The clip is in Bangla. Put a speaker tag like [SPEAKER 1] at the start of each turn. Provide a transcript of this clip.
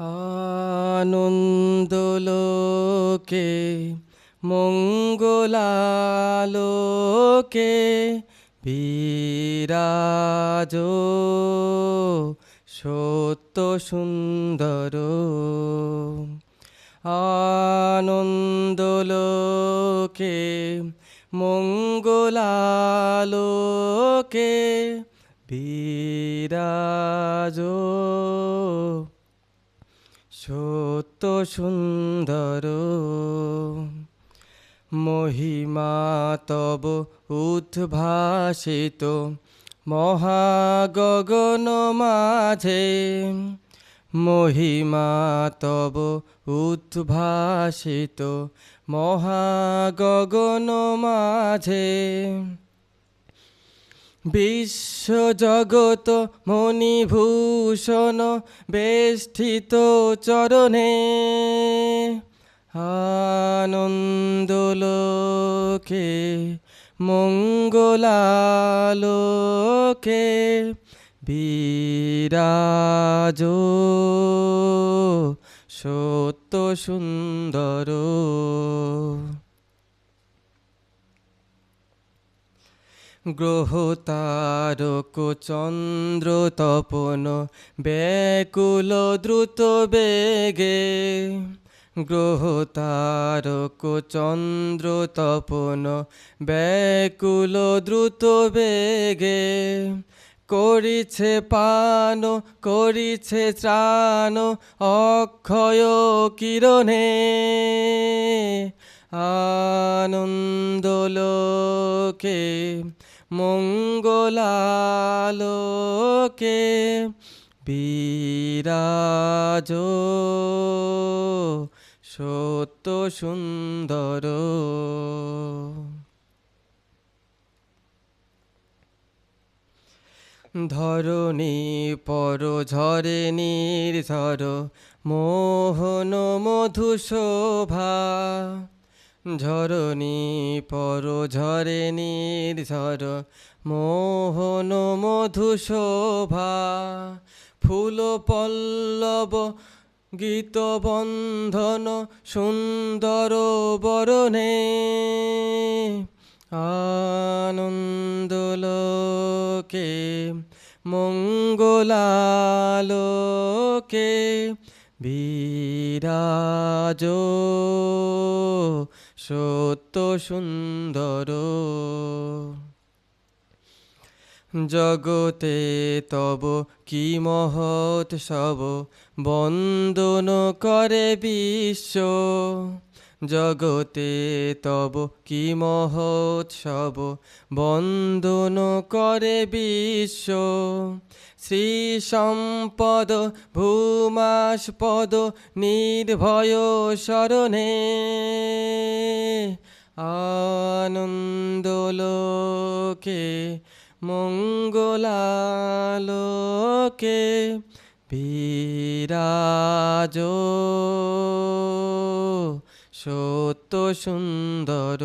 [SPEAKER 1] আনন্দলোকে মঙ্গলালোকে বিরাজ সত্য সুন্দর। আনন্দলোকে মঙ্গলালোকে বিরাজ সত্য সুন্দর মহিমা তব উদ্ভাসিত মহাগগন মাঝে মহিমা তব উদ্ভাসিত মহাগগন মাঝে। বিশ্বজগত মণিভূষণ বেষ্টিত চরণে আনন্দলোকে মঙ্গলালোকে বিরাজ সত্য সুন্দর। গ্রহ তারক চন্দ্র তপন, ব্যাকুল দ্রুত বেগে। গ্রহ তারক চন্দ্র তপন, ব্যাকুল দ্রুত বেগে। করিছে পান, করিছে ত্রাণ, অক্ষয় কিরণে। আনন্দলোকে মঙ্গলালোকে বিরাজ। সত্য সুন্দর। ধরণী পর ঝরে নির্ঝর মোহন মধু শোভা ঝরণী পর ঝরে নির্ঝর মোহন মধু শোভা ফুল পল্লব, গীত বন্ধন, সুন্দর বরণে আনন্দলোকে মঙ্গলালোকে বিরাজ সত্য সুন্দর। জগতে তব কি মহৎ সব? বন্দন করে বিশ্ব। জগতে তব কি মহোৎসব বন্দন করে বিশ্ব। শ্রী সম্পদ ভূমাস্পদ নির্ভয় শরণে। আনন্দলোকে মঙ্গলালোকে বিরাজ। সত্য সুন্দর।